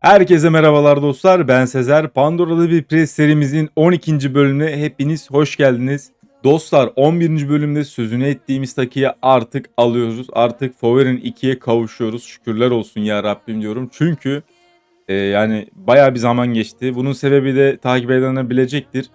Herkese merhabalar dostlar. Ben Sezer. Pandora'da bir pres serimizin 12. bölümüne hepiniz hoş geldiniz. Dostlar 11. bölümde sözünü ettiğimiz takıyı artık alıyoruz. Artık Fover'in 2'ye kavuşuyoruz. Şükürler olsun ya Rabbim diyorum. Çünkü e, yani baya bir zaman geçti. Bunun sebebi de takip edenler bilecektir.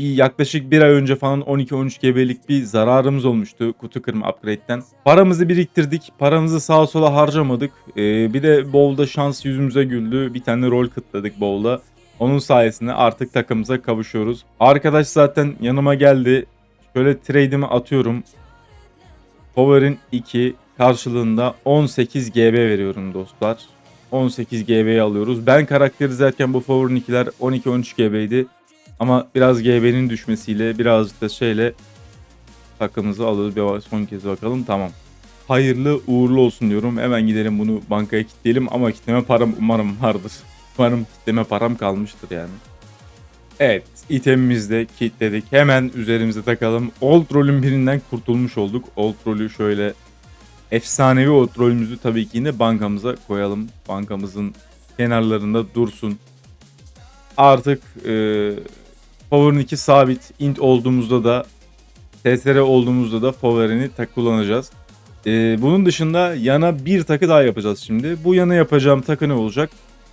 Yaklaşık bir ay önce falan 12-13 GB'lik bir zararımız olmuştu kutu kırma upgrade'den. Paramızı biriktirdik. Paramızı sağa sola harcamadık. Ee, bir de bowl'da şans yüzümüze güldü. Bir tane rol kıtladık bowl'da. Onun sayesinde artık takımıza kavuşuyoruz. Arkadaş zaten yanıma geldi. Şöyle trade'imi atıyorum. Power'in 2 karşılığında 18 GB veriyorum dostlar. 18 GB'yi alıyoruz. Ben karakteri izlerken bu Power'ın 2'ler 12-13 GB'ydi. Ama biraz GB'nin düşmesiyle birazcık da şeyle takımımızı alıyoruz. Bir son kez bakalım. Tamam. Hayırlı uğurlu olsun diyorum. Hemen gidelim bunu bankaya kilitleyelim ama kitleme param umarım vardır. Umarım kitleme param kalmıştır yani. Evet itemimizi de kilitledik. Hemen üzerimize takalım. Old rolün birinden kurtulmuş olduk. Old rolü şöyle efsanevi old rolümüzü tabii ki yine bankamıza koyalım. Bankamızın kenarlarında dursun. Artık e, Power'ın 2 sabit int olduğumuzda da TSR olduğumuzda da Power'ini tak kullanacağız. Ee, bunun dışında yana bir takı daha yapacağız şimdi. Bu yana yapacağım takı ne olacak?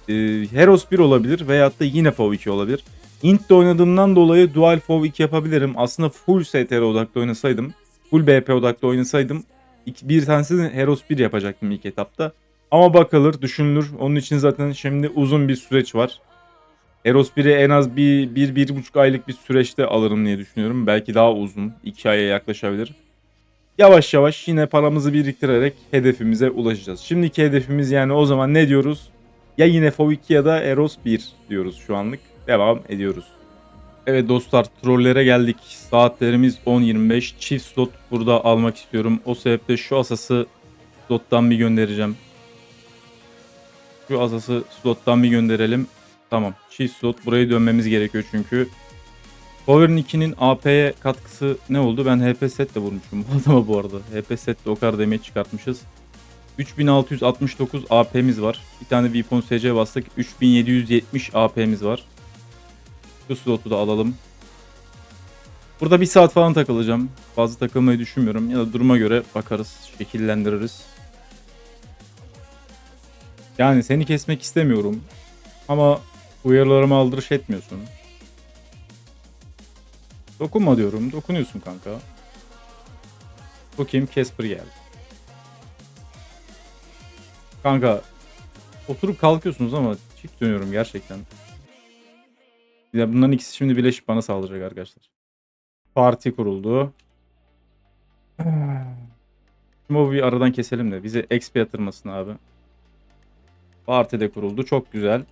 Ee, Heros 1 olabilir veyahut da yine FOV 2 olabilir. Int'de oynadığımdan dolayı dual FOV 2 yapabilirim. Aslında full STR odaklı oynasaydım, full BP odaklı oynasaydım bir tanesi Heros 1 yapacaktım ilk etapta. Ama bakılır, düşünülür. Onun için zaten şimdi uzun bir süreç var. Eros 1'i en az bir, bir, bir buçuk aylık bir süreçte alırım diye düşünüyorum. Belki daha uzun. 2 aya yaklaşabilir. Yavaş yavaş yine paramızı biriktirerek hedefimize ulaşacağız. Şimdiki hedefimiz yani o zaman ne diyoruz? Ya yine FOV 2 ya da Eros 1 diyoruz şu anlık. Devam ediyoruz. Evet dostlar trollere geldik. Saatlerimiz 10.25. Çift slot burada almak istiyorum. O sebeple şu asası slottan bir göndereceğim. Şu asası slottan bir gönderelim. Tamam. Çift slot. Burayı dönmemiz gerekiyor çünkü. Power'ın 2'nin AP'ye katkısı ne oldu? Ben HP setle vurmuşum bu adama bu arada. HP setle o kadar damage çıkartmışız. 3669 AP'miz var. Bir tane Weapon SC bastık. 3770 AP'miz var. Bu slotu da alalım. Burada bir saat falan takılacağım. Fazla takılmayı düşünmüyorum. Ya da duruma göre bakarız. Şekillendiririz. Yani seni kesmek istemiyorum. Ama uyarılarıma aldırış etmiyorsun. Dokunma diyorum. Dokunuyorsun kanka. Bu kim? Casper geldi. Kanka oturup kalkıyorsunuz ama çift dönüyorum gerçekten. Ya bunların ikisi şimdi birleşip bana saldıracak arkadaşlar. Parti kuruldu. Şimdi bir aradan keselim de bize XP yatırmasın abi. Parti de kuruldu. Çok güzel.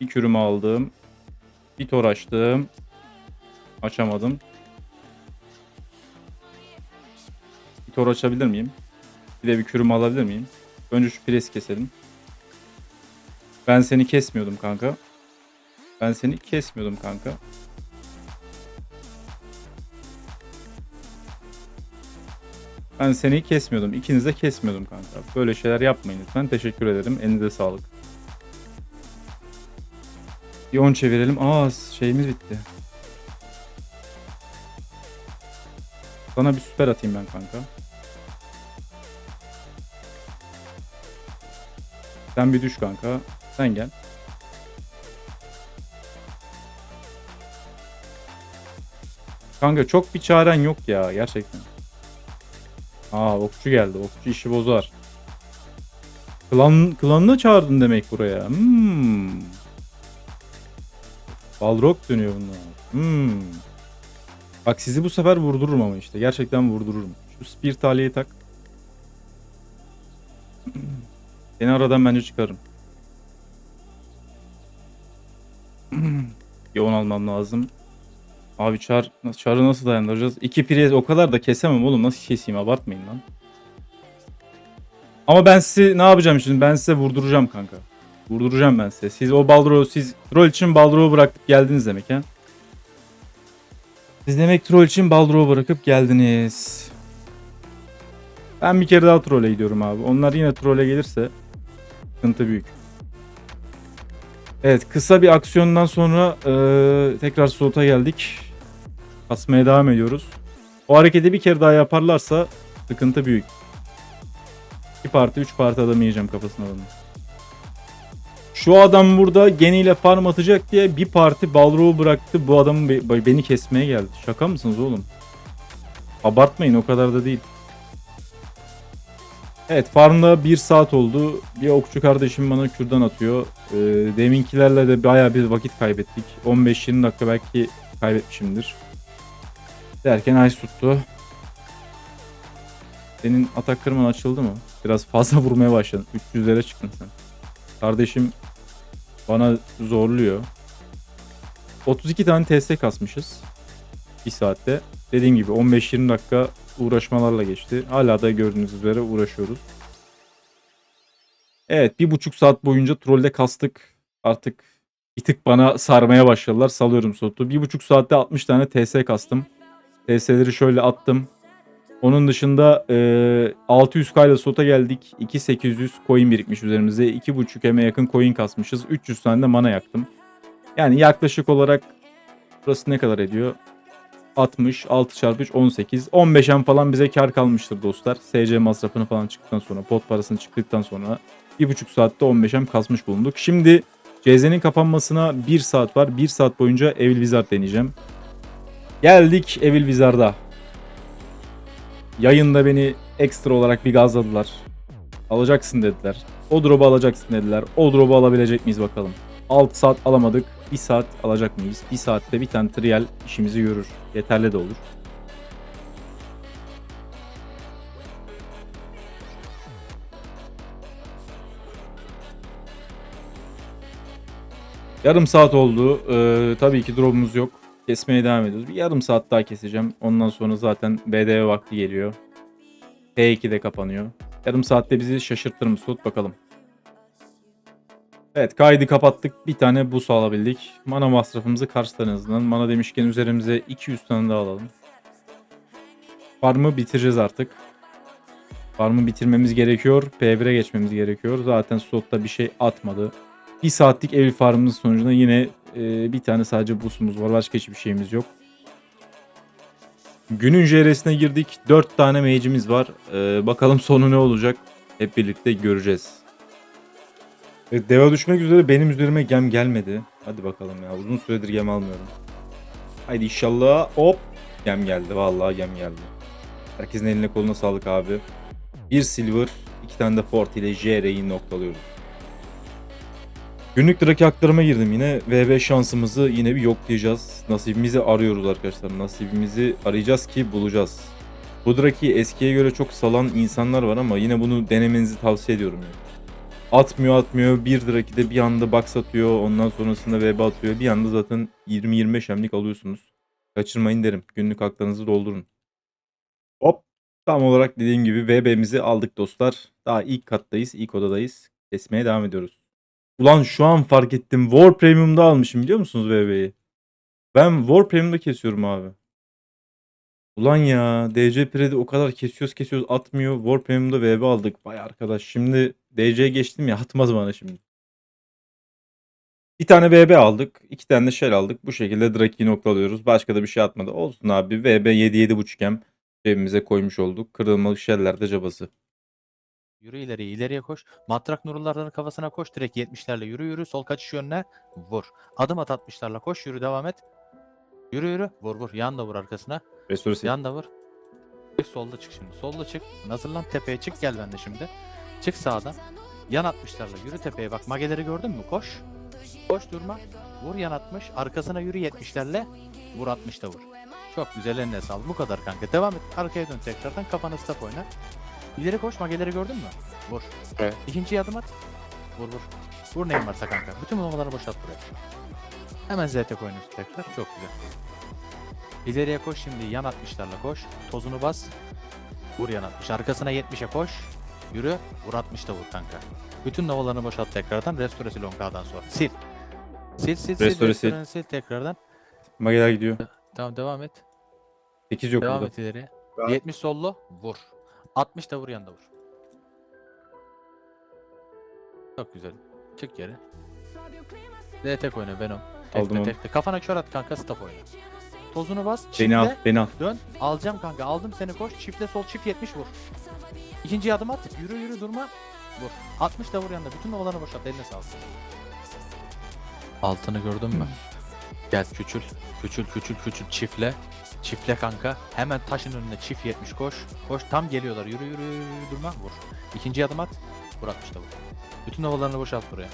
Bir kürümü aldım. Bir tor açtım. Açamadım. Bir tor açabilir miyim? Bir de bir kürümü alabilir miyim? Önce şu presi keselim. Ben seni kesmiyordum kanka. Ben seni kesmiyordum kanka. Ben seni kesmiyordum. İkiniz de kesmiyordum kanka. Böyle şeyler yapmayın lütfen. Teşekkür ederim. Elinize sağlık. Bir 10 çevirelim. Aa şeyimiz bitti. Sana bir süper atayım ben kanka. Sen bir düş kanka. Sen gel. Kanka çok bir çaren yok ya gerçekten. Aa okçu geldi. Okçu işi bozar. Klan, klanını çağırdın demek buraya. Hmm. Balrog dönüyor bunlar. Hmm. Bak sizi bu sefer vurdururum ama işte. Gerçekten vurdururum. Şu spear taliye tak. Seni aradan bence çıkarım. Yoğun almam lazım. Abi çar, çarı nasıl dayandıracağız? İki pire o kadar da kesemem oğlum. Nasıl keseyim abartmayın lan. Ama ben sizi ne yapacağım şimdi? Ben size vurduracağım kanka. Vurduracağım ben size. Siz o Baldro'yu siz troll için Baldro'yu bırakıp geldiniz demek ha. Siz demek troll için Baldro'yu bırakıp geldiniz. Ben bir kere daha trole gidiyorum abi. Onlar yine trole gelirse sıkıntı büyük. Evet kısa bir aksiyondan sonra eee, tekrar slota geldik. Basmaya devam ediyoruz. O hareketi bir kere daha yaparlarsa sıkıntı büyük. 2 parti 3 parti adam yiyeceğim kafasına adamın. Şu adam burada geniyle farm atacak diye bir parti balroğu bıraktı. Bu adamın be- beni kesmeye geldi. Şaka mısınız oğlum? Abartmayın o kadar da değil. Evet farmda 1 saat oldu. Bir okçu kardeşim bana kürdan atıyor. Ee, deminkilerle de bayağı bir vakit kaybettik. 15-20 dakika belki kaybetmişimdir. Derken ice tuttu. Senin atak kırman açıldı mı? Biraz fazla vurmaya başladın. 300'lere çıktın sen. Kardeşim bana zorluyor. 32 tane TS kasmışız. Bir saatte. Dediğim gibi 15-20 dakika uğraşmalarla geçti. Hala da gördüğünüz üzere uğraşıyoruz. Evet bir buçuk saat boyunca trolde kastık. Artık bir tık bana sarmaya başladılar. Salıyorum sotu. Bir buçuk saatte 60 tane TS kastım. TS'leri şöyle attım. Onun dışında e, 600k ile sota geldik. 2800 coin birikmiş üzerimizde. 2.5 eme yakın coin kasmışız. 300 tane de mana yaktım. Yani yaklaşık olarak burası ne kadar ediyor? 60, 6 çarpı 3, 18. 15 em falan bize kar kalmıştır dostlar. SC masrafını falan çıktıktan sonra, pot parasını çıktıktan sonra 1,5 saatte 15 em kasmış bulunduk. Şimdi CZ'nin kapanmasına 1 saat var. 1 saat boyunca Evil Wizard deneyeceğim. Geldik Evil Wizard'a. Yayında beni ekstra olarak bir gazladılar. Alacaksın dediler. O drop'u alacaksın dediler. O drop'u alabilecek miyiz bakalım. 6 saat alamadık. 1 saat alacak mıyız? 1 saatte bir tane trial işimizi görür. Yeterli de olur. Yarım saat oldu. Ee, tabii ki drop'umuz yok. Kesmeye devam ediyoruz. Bir yarım saat daha keseceğim. Ondan sonra zaten BDV vakti geliyor. P2 de kapanıyor. Yarım saatte bizi şaşırtır mı bakalım. Evet kaydı kapattık. Bir tane bus alabildik. Mana masrafımızı karşılar en azından. Mana demişken üzerimize 200 tane daha alalım. Farmı bitireceğiz artık. Farmı bitirmemiz gerekiyor. P1'e geçmemiz gerekiyor. Zaten slotta bir şey atmadı. Bir saatlik ev farmımız sonucunda yine e, bir tane sadece busumuz var. Başka hiçbir şeyimiz yok. Günün JR'sine girdik. 4 tane mage'imiz var. E, bakalım sonu ne olacak? Hep birlikte göreceğiz. Evet, deva düşmek üzere benim üzerime gem gelmedi. Hadi bakalım ya. Uzun süredir gem almıyorum. Haydi inşallah. Hop. Gem geldi. Vallahi gem geldi. Herkesin eline koluna sağlık abi. Bir silver, iki tane de fort ile JR'yi noktalıyoruz. Günlük draki aktarıma girdim yine. VB şansımızı yine bir yoklayacağız. Nasibimizi arıyoruz arkadaşlar. Nasibimizi arayacağız ki bulacağız. Bu draki eskiye göre çok salan insanlar var ama yine bunu denemenizi tavsiye ediyorum. Yani. Atmıyor atmıyor. Bir draki de bir anda box atıyor. Ondan sonrasında VB atıyor. Bir anda zaten 20-25 emlik alıyorsunuz. Kaçırmayın derim. Günlük haklarınızı doldurun. Hop. Tam olarak dediğim gibi VB'mizi aldık dostlar. Daha ilk kattayız. ilk odadayız. Kesmeye devam ediyoruz. Ulan şu an fark ettim. War Premium'da almışım biliyor musunuz VB'yi? Ben War Premium'da kesiyorum abi. Ulan ya DC Pre'de o kadar kesiyoruz kesiyoruz atmıyor. War Premium'da VB aldık. Vay arkadaş şimdi DC'ye geçtim ya atmaz bana şimdi. Bir tane VB aldık. iki tane de shell aldık. Bu şekilde Draki'yi noktalıyoruz. Başka da bir şey atmadı. Olsun abi. VB 7-7.5 hem cebimize koymuş olduk. Kırılmalı sheller de cabası. Yürü ileriye ileriye koş. Matrak nurullardan kafasına koş. Direkt 70'lerle yürü yürü. Sol kaçış yönüne vur. Adım at 60'larla koş yürü devam et. Yürü yürü. Vur vur. Yan da vur arkasına. Restoresi. Yan da vur. Solda çık şimdi. Solda çık. Hazırlan tepeye çık gel bende şimdi. Çık sağdan. Yan 60'larla yürü tepeye bak. Mageleri gördün mü? Koş. Koş durma. Vur yan 60. Arkasına yürü 70'lerle. Vur 60 da vur. Çok güzel eline sağlık. Bu kadar kanka. Devam et. Arkaya dön tekrardan. Kafanı stop oyna. İleri koş. Mageleri gördün mü? Vur. Evet. İkinciye adım at. Vur vur. Vur neyin varsa kanka. Bütün bombaları boşalt buraya. Hemen ZT oynuyorsun tekrar. Çok güzel. İleriye koş şimdi yan 60'larla koş. Tozunu bas. Vur yan 60. Arkasına 70'e koş. Yürü. Vur 60 da vur kanka. Bütün novalarını boşalt tekrardan. Restoresi longa'dan sonra. Sil. Sil sil sil. Restore sil. Restoranı sil tekrardan. Mageler gidiyor. Tamam devam et. 8 yok Devam burada. et ileri. Ben- 70 sollu. Vur. 60 da vur yanında vur. Çok güzel. Çık geri. D tek oyna Venom. Aldım Tekle onu. tekle. Kafana kör at kanka stop oyna. Tozunu bas. Beni çiftle, al, beni al. Dön. Alacağım kanka. Aldım seni koş. Çiftle sol çift 70 vur. İkinci adım at. Yürü yürü durma. Vur. 60 da vur yanında. Bütün ovalarını boşalt. Eline sağlık. Altını gördün mü? Gel küçül. Küçül küçül küçül. Çiftle. Çiftle kanka. Hemen taşın önüne çift 70 koş. Koş tam geliyorlar. Yürü yürü yürü, yürü durma. Vur. İkinci adım at. Vur 60 da vur. Bütün ovalarını boşalt buraya.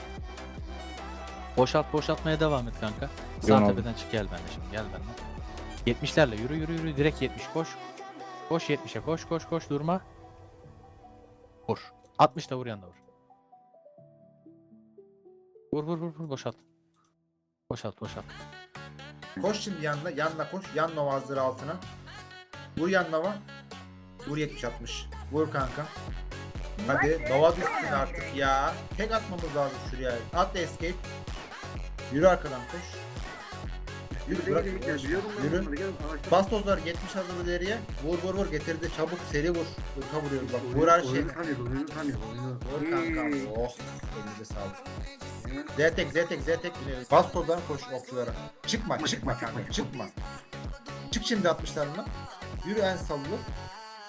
Boşalt boşaltmaya devam et kanka. Sağ tepeden çık gel benimle şimdi gel benimle. 70'lerle yürü yürü yürü direkt 70 koş. Koş 70'e koş koş koş durma. Vur. 60 da vur yanında vur. Vur vur vur vur boşalt. Boşalt boşalt. Koş şimdi yanına, yanına koş. Yan nova hazır altına. Vur yan nova. Vur 70 60. Vur kanka. Hadi nova düşsün artık ya. Tek atmamız lazım şuraya. At escape. Yürü arkadan koş. Yürü bırak. Yürü. Bas tozlar 70 hazır ileriye. Vur vur vur getirdi çabuk seri vur. Irka vuruyoruz bak. Vur her şeyini. Vur kankam. Oh. Elinize sağlık. Zetek zetek zetek bile. Bas tozdan koş okçulara. Çıkma çıkma kanka çıkma. Çık şimdi 60'larına. Yürü en sallı.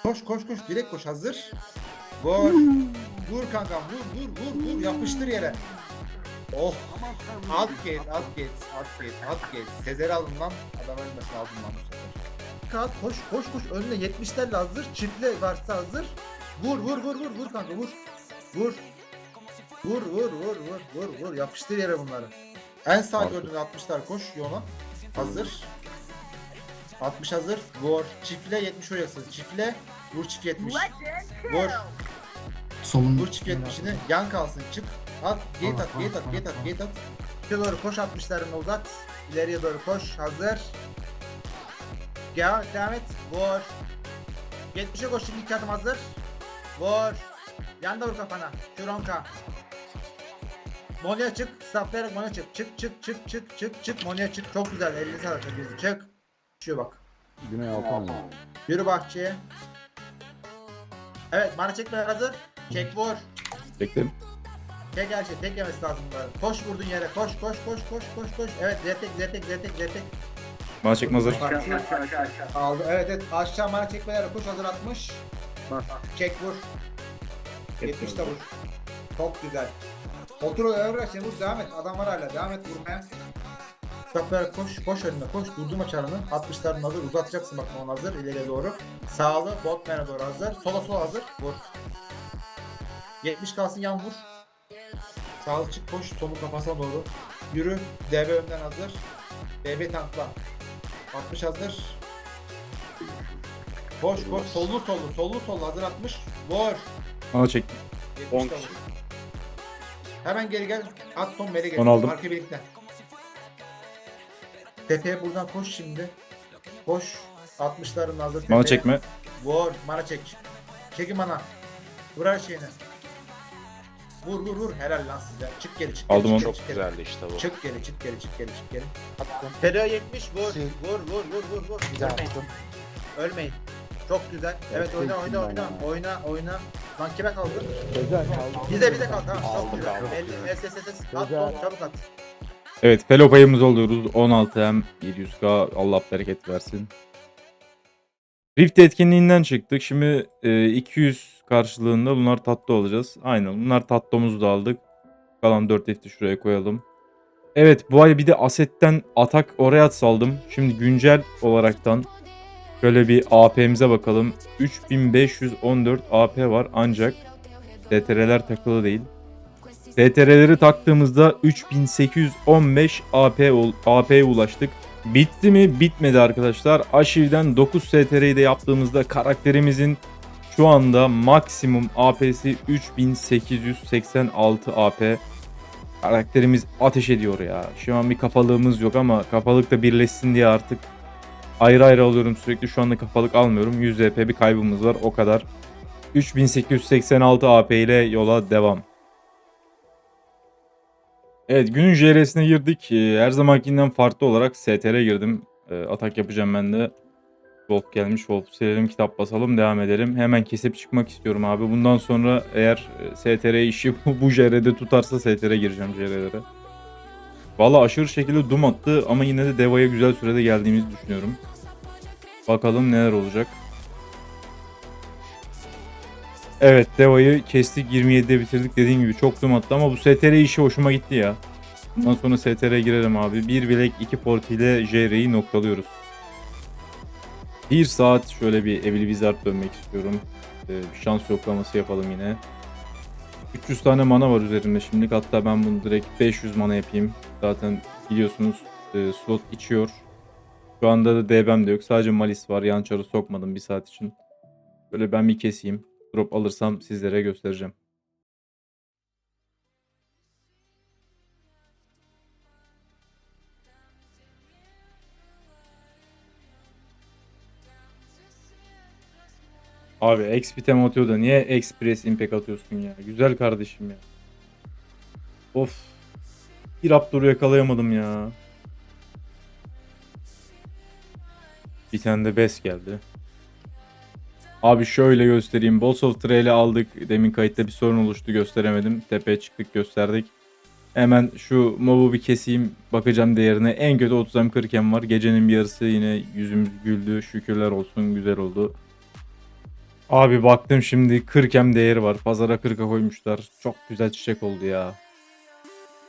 Koş koş koş direkt koş hazır. Vur. Vur kankam vur vur vur vur yapıştır yere. Oh. Alt gate alt gate alt gate alt gate. Sezer alın lan. Adam ölmesin aldım lan bu sefer. Kalk koş koş koş önüne 70'lerle hazır. Çiftle varsa hazır. Vur vur vur vur vur kanka vur. Vur. Vur vur vur vur vur vur yapıştır yere bunları. En sağ gördüğün 60'lar koş yola. Hazır. 60 hazır. Vur. Çiftle 70 orayasın. Çiftle. Vur çift 70. Vur. Solun Vur çift 70'ini. Yan kalsın. Çık. At. Gate at. Gate at. Gate at. Gate at. İleriye doğru koş 60'larını uzat. İleriye doğru koş. Hazır. Gel. Devam et. Vur. 70'e koş şimdi iki adım hazır. Vur. Yanda vur kafana. Şuronka. Monya çık. Saplayarak Monya çık. Çık çık çık çık çık çık. Monya çık. Çok güzel. 50 sağlık. Çık. Şuraya bak. Güney Alpan mı? Yürü bahçeye. Evet bana çekme hazır. Çek vur. Bekledim. Tek her şey tek yemesi lazım bunların. Koş vurdun yere. Koş koş koş koş koş koş. Evet zetek zetek zetek zetek. Bana çekme hazır. Aldı. Evet evet aşağı bana çekmelere koş hazır atmış. Çek vur. 70 de vur. Çok güzel. Otur öyle şimdi vur devam et. Adam var hala devam et vurmaya. Kapıya koş, koş önüne koş, durdurma çarını. 60'ların hazır, uzatacaksın bak onu hazır, ileriye doğru. Sağlı, botman'a doğru hazır. Sola sola hazır, vur. 70 kalsın yan vur. Sağlı çık koş, solu kafasına doğru. Yürü, DB önden hazır. DB tankla. 60 hazır. Koş koş, sollu sollu, sollu sollu hazır 60. Vur. Bana çek. 70 de vur. Hemen geri gel. At Tom Mel'e gel. Onu aldım. Arka birlikte. Tepeye buradan koş şimdi. Koş. 60'ların hazır tepeye. Bana çekme. Vur. Mana çek. Çekin bana. Vur her şeyini. Vur vur vur. Helal lan size. Çık geri çık geri. Aldım çık onu. geri, Çok çık geri. güzeldi işte bu. Çık geri çık geri çık geri çık geri. Fedö 70 vur. Vur vur vur vur vur. Ölmeyin. Ölmeyin. Çok güzel. Evet oyna oyna oyna. Oyna oyna. Lan kime kaldı? Bize bize kaldı. Tamam. Çok Aldım, güzel. aldım. 50 S S S. At Tom çabuk at. Evet fellow payımızı alıyoruz. 16M 700K Allah bereket versin. Rift etkinliğinden çıktık. Şimdi e, 200 karşılığında bunlar tatlı olacağız. Aynen bunlar tatlımızı da aldık. Kalan 4 F'ti şuraya koyalım. Evet bu ay bir de Aset'ten atak oraya saldım. Şimdi güncel olaraktan şöyle bir AP'mize bakalım. 3514 AP var ancak DTR'ler takılı değil. DTR'leri taktığımızda 3815 AP AP'ye ulaştık. Bitti mi? Bitmedi arkadaşlar. Aşiv'den 9 STR'yi de yaptığımızda karakterimizin şu anda maksimum AP'si 3886 AP. Karakterimiz ateş ediyor ya. Şu an bir kafalığımız yok ama kafalık da birleşsin diye artık ayrı ayrı alıyorum sürekli. Şu anda kafalık almıyorum. 100 EP bir kaybımız var o kadar. 3886 AP ile yola devam. Evet günün JR'sine girdik. Ee, Her zamankinden farklı olarak STR girdim. Ee, Atak yapacağım ben de. Wolf gelmiş. Wolf silelim kitap basalım devam edelim. Hemen kesip çıkmak istiyorum abi. Bundan sonra eğer e, STR işi bu, bu tutarsa STR gireceğim JR'lere. Valla aşırı şekilde dum attı ama yine de Deva'ya güzel sürede geldiğimizi düşünüyorum. Bakalım neler olacak. Evet Deva'yı kestik 27'de bitirdik dediğim gibi çok dum attı ama bu STR işi hoşuma gitti ya. Bundan sonra STR'ye girelim abi. Bir bilek iki port ile JR'yi noktalıyoruz. Bir saat şöyle bir Evil Wizard dönmek istiyorum. Ee, şans yoklaması yapalım yine. 300 tane mana var üzerimde şimdilik. Hatta ben bunu direkt 500 mana yapayım. Zaten biliyorsunuz e, slot içiyor. Şu anda da DB'm de yok. Sadece Malis var. Yan çarı sokmadım bir saat için. Böyle ben bir keseyim. Drop alırsam sizlere göstereceğim. Abi XP atıyor da niye Express Impact atıyorsun ya? Güzel kardeşim ya. Of. Bir Raptor'u yakalayamadım ya. Bir tane de Bes geldi. Abi şöyle göstereyim. Boss of Trail'i aldık. Demin kayıtta bir sorun oluştu gösteremedim. Tepeye çıktık gösterdik. Hemen şu mob'u bir keseyim. Bakacağım değerine. En kötü 30 m 40 m var. Gecenin bir yarısı yine yüzümüz güldü. Şükürler olsun güzel oldu. Abi baktım şimdi 40 m değeri var. Pazara 40'a koymuşlar. Çok güzel çiçek oldu ya.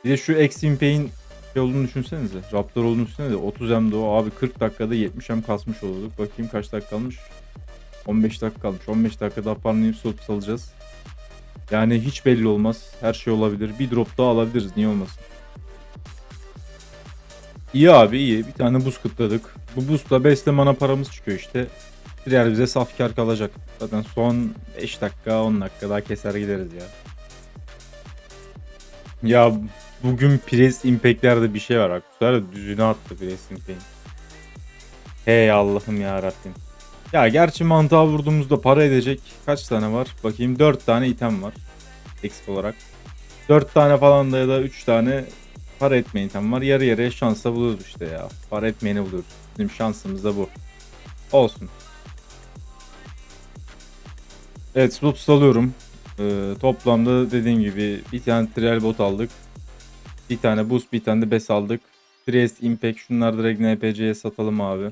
Bir de şu X-Impey'in şey olduğunu düşünsenize. Raptor olduğunu düşünsenize. 30 m de o. Abi 40 dakikada 70 m kasmış olurduk. Bakayım kaç dakika kalmış. 15 dakika kalmış. 15 dakikada apartmanı slot salacağız. Yani hiç belli olmaz. Her şey olabilir. Bir drop daha alabiliriz. Niye olmasın? İyi abi iyi. Bir tane buz kıtladık. Bu buzla besle mana paramız çıkıyor işte. Diğer bize saf kar kalacak. Zaten son 5 dakika 10 dakika daha keser gideriz ya. Ya bugün Press Impact'lerde bir şey var. Arkadaşlar düzüne attı Press Impact. Hey Allah'ım ya Rabbim. Ya gerçi mantığa vurduğumuzda para edecek kaç tane var? Bakayım 4 tane item var. Eksik olarak. 4 tane falan da ya da 3 tane para etmeyen item var. Yarı yarıya şansa buluyoruz işte ya. Para etmeyeni buluyoruz. Bizim şansımız da bu. Olsun. Evet slot alıyorum. Ee, toplamda dediğim gibi bir tane trial bot aldık. Bir tane boost bir tane de bes aldık. Priest Impact şunlar direkt NPC'ye satalım abi.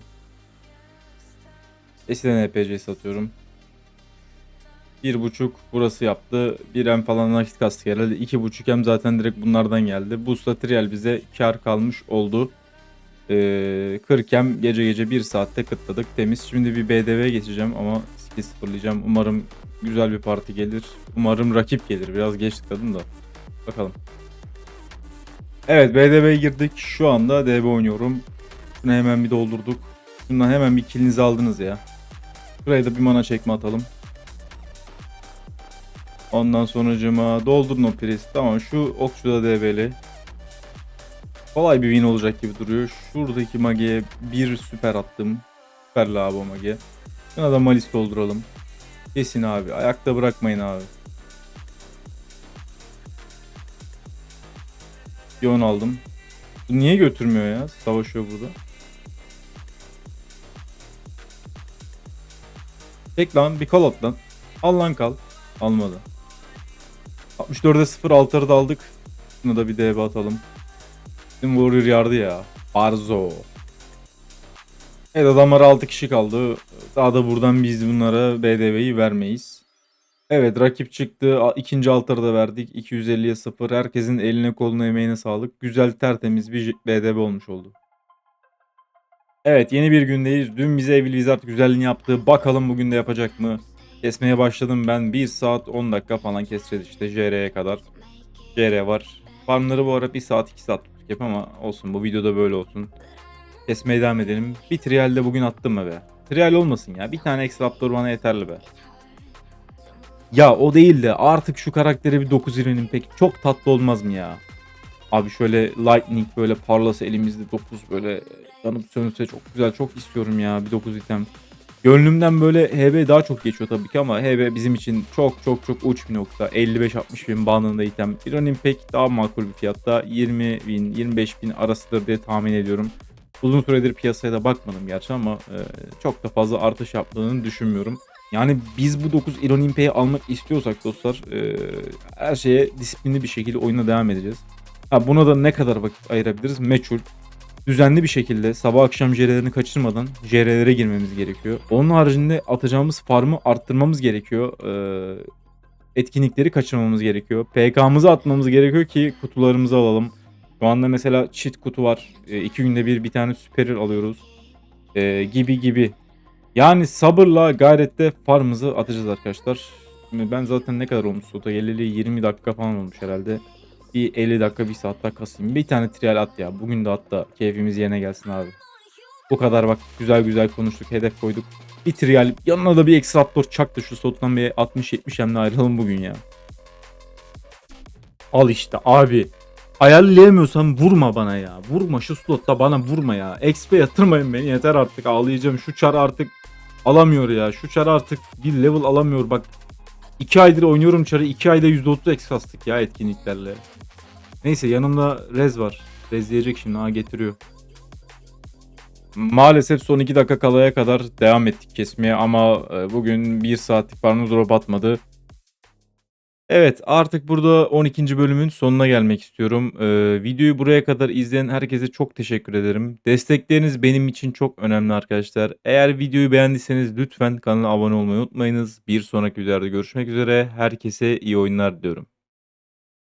Eskiden NPC satıyorum. Bir buçuk burası yaptı. Bir M falan nakit kastık herhalde. İki buçuk M zaten direkt bunlardan geldi. Boost'la trial bize kar kalmış oldu. Ee, 40 M gece gece bir saatte kıtladık temiz. Şimdi bir BDV geçeceğim ama skill sıfırlayacağım. Umarım güzel bir parti gelir. Umarım rakip gelir. Biraz geç tıkladım da. Bakalım. Evet BDV'ye girdik. Şu anda DB oynuyorum. Şunu hemen bir doldurduk. Şundan hemen bir kilinizi aldınız ya. Şuraya da bir mana çekme atalım. Ondan sonucuma doldurun o pres. Tamam şu okçu da DB'li. Kolay bir win olacak gibi duruyor. Şuradaki magiye bir süper attım. Süper labo magi. Şuna da malis dolduralım. Kesin abi. Ayakta bırakmayın abi. Yon aldım. Bu niye götürmüyor ya? Savaşıyor burada. Tek lan bir kal at lan. Al lan kal. Almadı. 64'e 0 altarı da aldık. Şuna da bir DB atalım. Bizim Warrior yardı ya. Barzo. Evet adamlar 6 kişi kaldı. Daha da buradan biz bunlara BDV'yi vermeyiz. Evet rakip çıktı. İkinci altarı da verdik. 250'ye 0. Herkesin eline koluna emeğine sağlık. Güzel tertemiz bir BDV olmuş oldu. Evet yeni bir gündeyiz. Dün bize Evil Wizard güzelliğini yaptı. Bakalım bugün de yapacak mı? Kesmeye başladım ben. 1 saat 10 dakika falan keseceğiz işte JR'ye kadar. JR var. Farmları bu ara 1 saat 2 saat tuttuk ama olsun bu videoda böyle olsun. Kesmeye devam edelim. Bir trial de bugün attım mı be? Trial olmasın ya. Bir tane X Raptor bana yeterli be. Ya o değil de artık şu karaktere bir 9 irenin pek çok tatlı olmaz mı ya? Abi şöyle lightning böyle parlasa elimizde 9 böyle yanıp sönse çok güzel çok istiyorum ya bir 9 item. Gönlümden böyle HB daha çok geçiyor tabii ki ama HB bizim için çok çok çok uç bir nokta. 55-60 bin bandında item. Bir running pack daha makul bir fiyatta 20 bin 25 bin arasıdır diye tahmin ediyorum. Uzun süredir piyasaya da bakmadım gerçi ama e, çok da fazla artış yaptığını düşünmüyorum. Yani biz bu 9 Iron Impe'yi almak istiyorsak dostlar e, her şeye disiplinli bir şekilde oyuna devam edeceğiz. Ha, buna da ne kadar vakit ayırabiliriz? Meçhul. Düzenli bir şekilde sabah akşam JR'lerini kaçırmadan JR'lere girmemiz gerekiyor. Onun haricinde atacağımız farmı arttırmamız gerekiyor. Ee, etkinlikleri kaçırmamamız gerekiyor. PK'mızı atmamız gerekiyor ki kutularımızı alalım. Şu anda mesela cheat kutu var. Ee, iki günde bir bir tane süperir alıyoruz. Ee, gibi gibi. Yani sabırla gayretle farmımızı atacağız arkadaşlar. Şimdi ben zaten ne kadar olmuş Sota geleli 20 dakika falan olmuş herhalde. Bir 50 dakika bir saat daha kasayım. Bir tane trial at ya. Bugün de hatta keyfimiz yerine gelsin abi. Bu kadar bak güzel güzel konuştuk. Hedef koyduk. Bir trial yanına da bir ekstra raptor çaktı şu slottan bir 60-70 hemle ayrılalım bugün ya. Al işte abi. Ayarlayamıyorsan vurma bana ya. Vurma şu slotta bana vurma ya. XP yatırmayın beni yeter artık ağlayacağım. Şu çar artık alamıyor ya. Şu çar artık bir level alamıyor bak. 2 aydır oynuyorum çarı 2 ayda %30 X kastık ya etkinliklerle. Neyse yanımda Rez var. Rez diyecek şimdi ha getiriyor. Maalesef son 2 dakika kalaya kadar devam ettik kesmeye ama e, bugün 1 saatlik farmı drop atmadı. Evet artık burada 12. bölümün sonuna gelmek istiyorum. Ee, videoyu buraya kadar izleyen herkese çok teşekkür ederim. Destekleriniz benim için çok önemli arkadaşlar. Eğer videoyu beğendiyseniz lütfen kanala abone olmayı unutmayınız. Bir sonraki videoda görüşmek üzere. Herkese iyi oyunlar diliyorum.